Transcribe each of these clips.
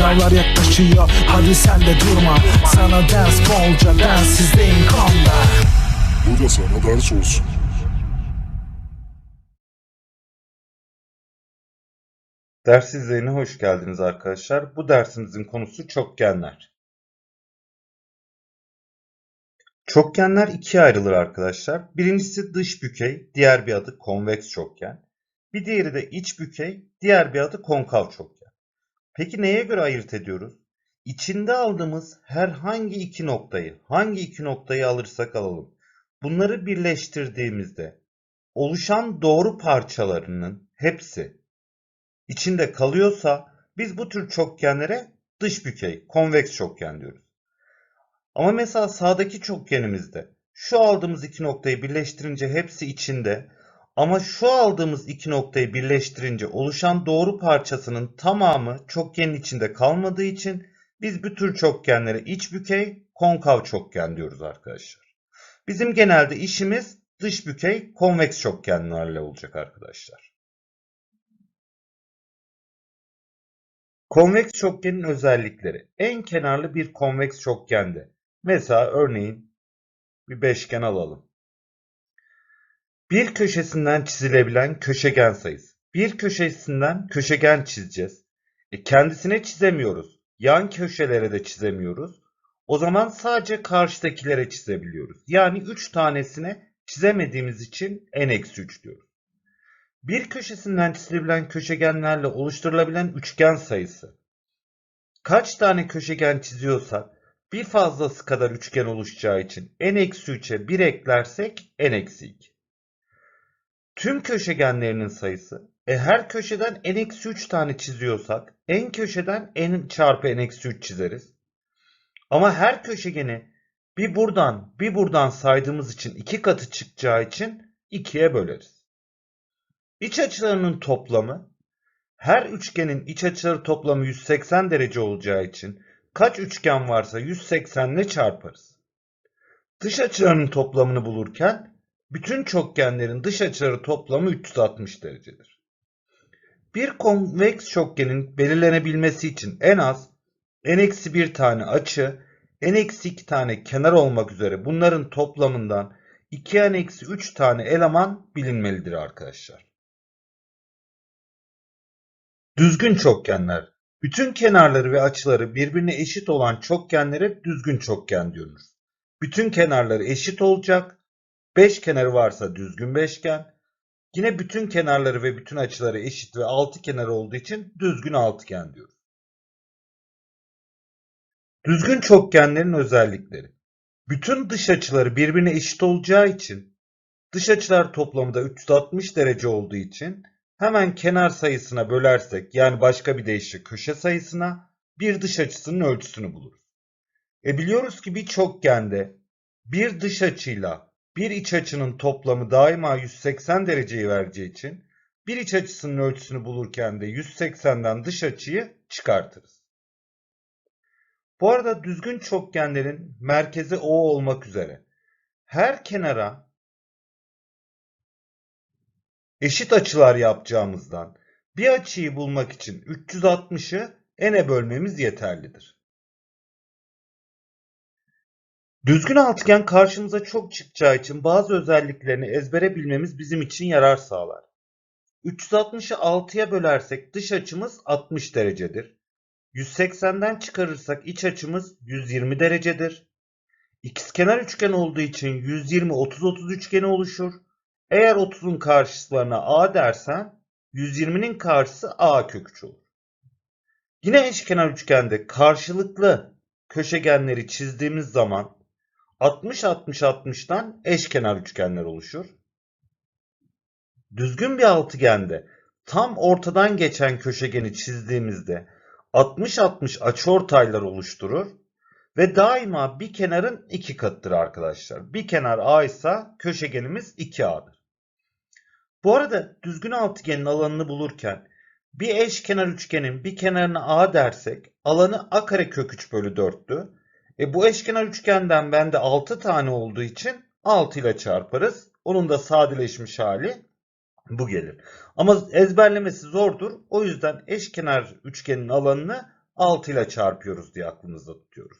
Sınavlar yaklaşıyor hadi sen de durma Sana ders bolca densizliğin konda Bu da sana ders olsun. Ders izleyine hoş geldiniz arkadaşlar. Bu dersimizin konusu çokgenler. Çokgenler ikiye ayrılır arkadaşlar. Birincisi dış bükey, diğer bir adı konveks çokgen. Bir diğeri de iç bükey, diğer bir adı konkav çokgen. Peki neye göre ayırt ediyoruz? İçinde aldığımız herhangi iki noktayı, hangi iki noktayı alırsak alalım, bunları birleştirdiğimizde oluşan doğru parçalarının hepsi içinde kalıyorsa biz bu tür çokgenlere dış bükey, konveks çokgen diyoruz. Ama mesela sağdaki çokgenimizde şu aldığımız iki noktayı birleştirince hepsi içinde ama şu aldığımız iki noktayı birleştirince oluşan doğru parçasının tamamı çokgenin içinde kalmadığı için biz bu tür çokgenlere iç bükey, konkav çokgen diyoruz arkadaşlar. Bizim genelde işimiz dış bükey, konveks çokgenlerle olacak arkadaşlar. Konveks çokgenin özellikleri. En kenarlı bir konveks çokgende. Mesela örneğin bir beşgen alalım. Bir köşesinden çizilebilen köşegen sayısı. Bir köşesinden köşegen çizeceğiz. E kendisine çizemiyoruz. Yan köşelere de çizemiyoruz. O zaman sadece karşıdakilere çizebiliyoruz. Yani 3 tanesine çizemediğimiz için n-3 diyoruz. Bir köşesinden çizilebilen köşegenlerle oluşturulabilen üçgen sayısı. Kaç tane köşegen çiziyorsak bir fazlası kadar üçgen oluşacağı için n-3'e 1 eklersek n-2. Tüm köşegenlerinin sayısı. E her köşeden n-3 tane çiziyorsak en köşeden n çarpı n-3 çizeriz. Ama her köşegeni bir buradan bir buradan saydığımız için iki katı çıkacağı için 2'ye böleriz. İç açılarının toplamı her üçgenin iç açıları toplamı 180 derece olacağı için kaç üçgen varsa 180 ile çarparız. Dış açılarının toplamını bulurken bütün çokgenlerin dış açıları toplamı 360 derecedir. Bir konveks çokgenin belirlenebilmesi için en az n-1 tane açı, n-2 tane kenar olmak üzere bunların toplamından 2n-3 tane eleman bilinmelidir arkadaşlar. Düzgün çokgenler. Bütün kenarları ve açıları birbirine eşit olan çokgenlere düzgün çokgen diyoruz. Bütün kenarları eşit olacak. 5 kenarı varsa düzgün beşgen. Yine bütün kenarları ve bütün açıları eşit ve 6 kenarı olduğu için düzgün altıgen diyoruz. Düzgün çokgenlerin özellikleri. Bütün dış açıları birbirine eşit olacağı için dış açılar toplamı da 360 derece olduğu için Hemen kenar sayısına bölersek yani başka bir deyişle köşe sayısına bir dış açısının ölçüsünü buluruz. E biliyoruz ki bir çokgende bir dış açıyla bir iç açının toplamı daima 180 dereceyi vereceği için bir iç açısının ölçüsünü bulurken de 180'den dış açıyı çıkartırız. Bu arada düzgün çokgenlerin merkezi O olmak üzere her kenara eşit açılar yapacağımızdan bir açıyı bulmak için 360'ı n'e bölmemiz yeterlidir. Düzgün altıgen karşımıza çok çıkacağı için bazı özelliklerini ezbere bilmemiz bizim için yarar sağlar. 360'ı 6'ya bölersek dış açımız 60 derecedir. 180'den çıkarırsak iç açımız 120 derecedir. İkizkenar üçgen olduğu için 120-30-30 üçgeni oluşur. Eğer 30'un karşıslarına a dersen 120'nin karşısı a kök 3 olur. Yine eşkenar üçgende karşılıklı köşegenleri çizdiğimiz zaman 60-60-60'dan eşkenar üçgenler oluşur. Düzgün bir altıgende tam ortadan geçen köşegeni çizdiğimizde 60-60 açıortaylar oluşturur ve daima bir kenarın iki katıdır arkadaşlar. Bir kenar A ise köşegenimiz 2A'dır. Bu arada düzgün altıgenin alanını bulurken bir eşkenar üçgenin bir kenarına A dersek alanı A kare kök 3 bölü 4'tü. E bu eşkenar üçgenden bende 6 tane olduğu için 6 ile çarparız. Onun da sadeleşmiş hali bu gelir. Ama ezberlemesi zordur. O yüzden eşkenar üçgenin alanını 6 ile çarpıyoruz diye aklımızda tutuyoruz.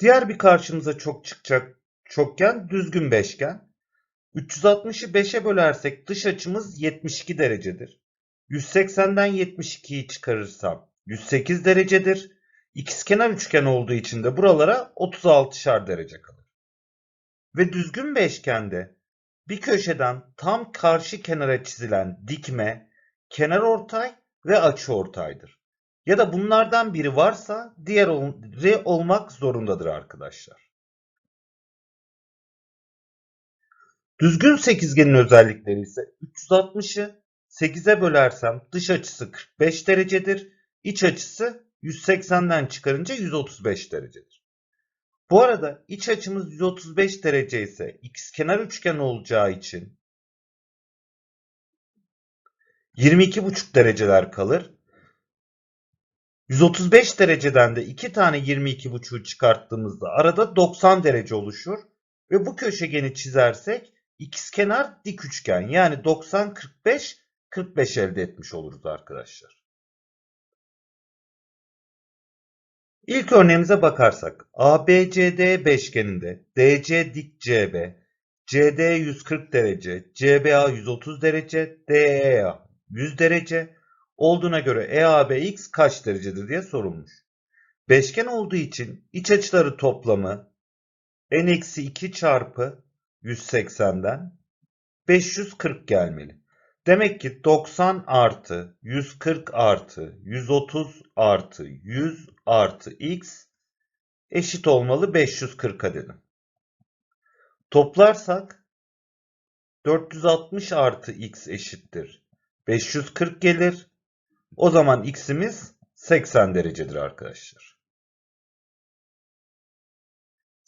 Diğer bir karşımıza çok çıkacak çokgen düzgün beşgen. 360'ı 5'e bölersek dış açımız 72 derecedir. 180'den 72'yi çıkarırsam 108 derecedir. İkizkenar üçgen olduğu için de buralara 36'şar derece kalır. Ve düzgün beşgende bir köşeden tam karşı kenara çizilen dikme kenar ortay ve açı ortaydır. Ya da bunlardan biri varsa diğeri olmak zorundadır arkadaşlar. Düzgün sekizgenin özellikleri ise 360'ı 8'e bölersem dış açısı 45 derecedir. iç açısı 180'den çıkarınca 135 derecedir. Bu arada iç açımız 135 derece ise ikizkenar üçgen olacağı için 22,5 dereceler kalır. 135 dereceden de 2 tane 22,5'u çıkarttığımızda arada 90 derece oluşur. Ve bu köşegeni çizersek ikizkenar dik üçgen yani 90 45 45 elde etmiş oluruz arkadaşlar. İlk örneğimize bakarsak ABCD beşgeninde DC dik CB, CD 140 derece, CBA 130 derece, DEA 100 derece olduğuna göre EABX kaç derecedir diye sorulmuş. Beşgen olduğu için iç açıları toplamı n-2 çarpı 180'den 540 gelmeli. Demek ki 90 artı 140 artı 130 artı 100 artı x eşit olmalı 540'a dedim. Toplarsak 460 artı x eşittir. 540 gelir. O zaman x'imiz 80 derecedir arkadaşlar.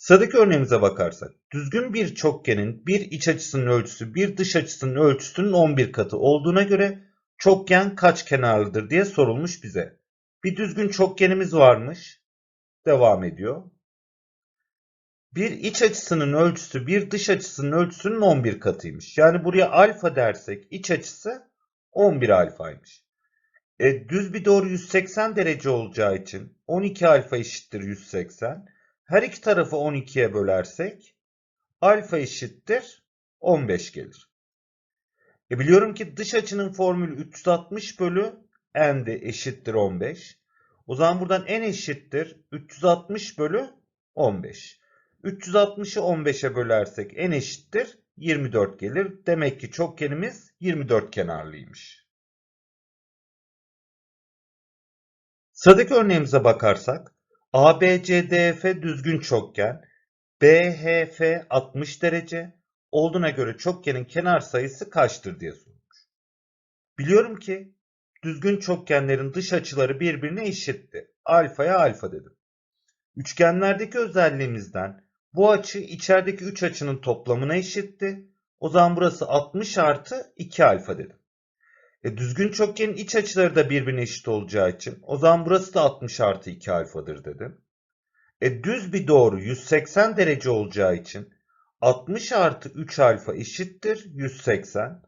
Sıradaki örneğimize bakarsak, düzgün bir çokgenin bir iç açısının ölçüsü bir dış açısının ölçüsünün 11 katı olduğuna göre çokgen kaç kenarlıdır diye sorulmuş bize. Bir düzgün çokgenimiz varmış. Devam ediyor. Bir iç açısının ölçüsü bir dış açısının ölçüsünün 11 katıymış. Yani buraya alfa dersek iç açısı 11 alfaymış. E, düz bir doğru 180 derece olacağı için 12 alfa eşittir 180. Her iki tarafı 12'ye bölersek alfa eşittir 15 gelir. E biliyorum ki dış açının formülü 360 bölü n de eşittir 15. O zaman buradan n eşittir 360 bölü 15. 360'ı 15'e bölersek n eşittir 24 gelir. Demek ki çokgenimiz 24 kenarlıymış. Sıradaki örneğimize bakarsak ABCDF düzgün çokgen, BHF 60 derece olduğuna göre çokgenin kenar sayısı kaçtır diye sorulmuş. Biliyorum ki düzgün çokgenlerin dış açıları birbirine eşitti. Alfaya alfa dedim. Üçgenlerdeki özelliğimizden bu açı içerideki 3 açının toplamına eşitti. O zaman burası 60 artı 2 alfa dedim. E, düzgün çokgenin iç açıları da birbirine eşit olacağı için o zaman burası da 60 artı 2 alfadır dedim. E, düz bir doğru 180 derece olacağı için 60 artı 3 alfa eşittir 180.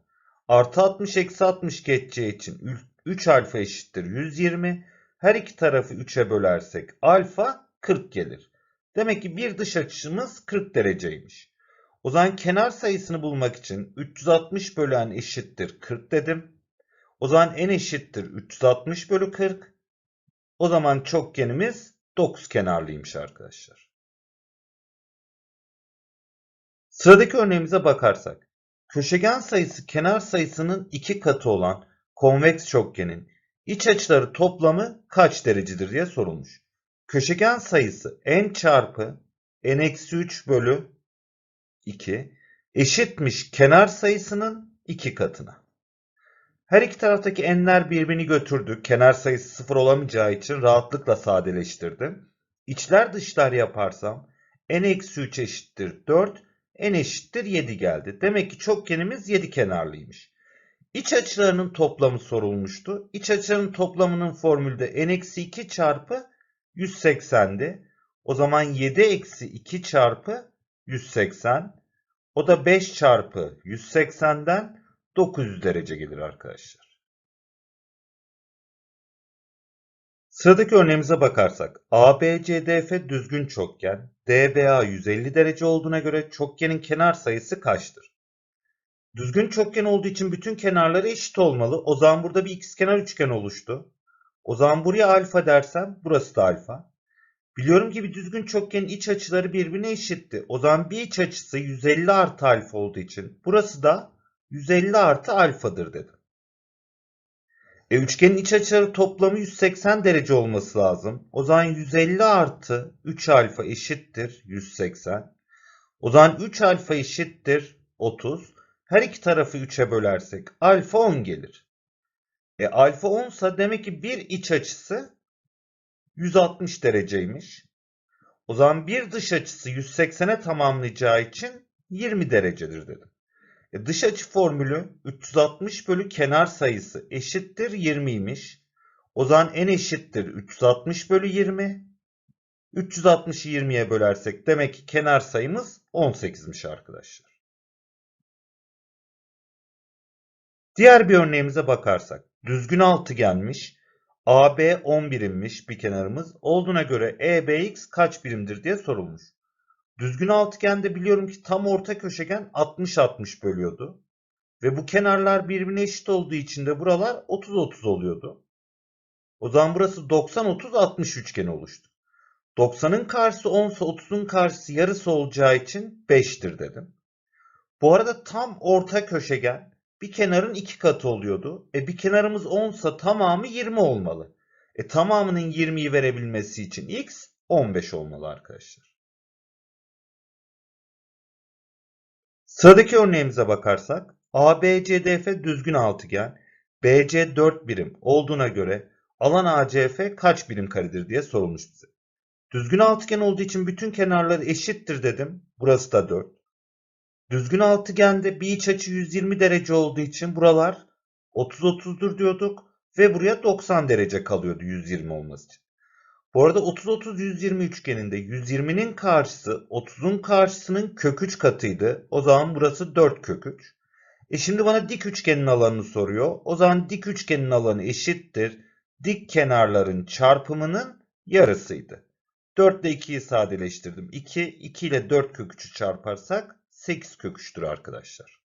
Artı 60 eksi 60 geçeceği için 3 alfa eşittir 120. Her iki tarafı 3'e bölersek alfa 40 gelir. Demek ki bir dış açımız 40 dereceymiş. O zaman kenar sayısını bulmak için 360 bölen eşittir 40 dedim. O zaman n eşittir 360 bölü 40. O zaman çokgenimiz 9 kenarlıymış arkadaşlar. Sıradaki örneğimize bakarsak. Köşegen sayısı kenar sayısının 2 katı olan konveks çokgenin iç açıları toplamı kaç derecedir diye sorulmuş. Köşegen sayısı n çarpı n-3 bölü 2 eşitmiş kenar sayısının 2 katına. Her iki taraftaki n'ler birbirini götürdü. Kenar sayısı sıfır olamayacağı için rahatlıkla sadeleştirdim. İçler dışlar yaparsam n-3 eşittir 4, n eşittir 7 geldi. Demek ki çokgenimiz 7 kenarlıymış. İç açılarının toplamı sorulmuştu. İç açıların toplamının formülde n-2 çarpı 180'di. O zaman 7 eksi 2 çarpı 180. O da 5 çarpı 180'den 900 derece gelir arkadaşlar. Sıradaki örneğimize bakarsak ABCDF düzgün çokgen, DBA 150 derece olduğuna göre çokgenin kenar sayısı kaçtır? Düzgün çokgen olduğu için bütün kenarları eşit olmalı. O zaman burada bir ikizkenar üçgen oluştu. O zaman buraya alfa dersem burası da alfa. Biliyorum ki bir düzgün çokgenin iç açıları birbirine eşitti. O zaman bir iç açısı 150 artı alfa olduğu için burası da 150 artı alfadır dedim. E, üçgenin iç açıları toplamı 180 derece olması lazım. O zaman 150 artı 3 alfa eşittir 180. O zaman 3 alfa eşittir 30. Her iki tarafı 3'e bölersek alfa 10 gelir. E alfa 10 ise demek ki bir iç açısı 160 dereceymiş. O zaman bir dış açısı 180'e tamamlayacağı için 20 derecedir dedim. E dış açı formülü 360 bölü kenar sayısı eşittir 20'ymiş. O zaman n eşittir 360 bölü 20. 360'ı 20'ye bölersek demek ki kenar sayımız 18'miş arkadaşlar. Diğer bir örneğimize bakarsak düzgün altıgenmiş. AB 10 birimmiş bir kenarımız. Olduğuna göre EBX kaç birimdir diye sorulmuş. Düzgün altıgende biliyorum ki tam orta köşegen 60-60 bölüyordu. Ve bu kenarlar birbirine eşit olduğu için de buralar 30-30 oluyordu. O zaman burası 90-30-60 üçgeni oluştu. 90'ın karşısı 10 ise 30'un karşısı yarısı olacağı için 5'tir dedim. Bu arada tam orta köşegen bir kenarın iki katı oluyordu. E bir kenarımız 10 ise tamamı 20 olmalı. E tamamının 20'yi verebilmesi için x 15 olmalı arkadaşlar. Sıradaki örneğimize bakarsak ABCDF düzgün altıgen, BC 4 birim olduğuna göre alan ACF kaç birim karedir diye sorulmuş bize. Düzgün altıgen olduğu için bütün kenarları eşittir dedim. Burası da 4. Düzgün altıgende bir iç açı 120 derece olduğu için buralar 30-30'dur diyorduk ve buraya 90 derece kalıyordu 120 olması için. Bu arada 30-30-120 üçgeninde 120'nin karşısı 30'un karşısının kök 3 katıydı. O zaman burası 4 kök 3. E şimdi bana dik üçgenin alanını soruyor. O zaman dik üçgenin alanı eşittir. Dik kenarların çarpımının yarısıydı. 4 ile 2'yi sadeleştirdim. 2, 2 ile 4 kök 3'ü çarparsak 8 kök 3'tür arkadaşlar.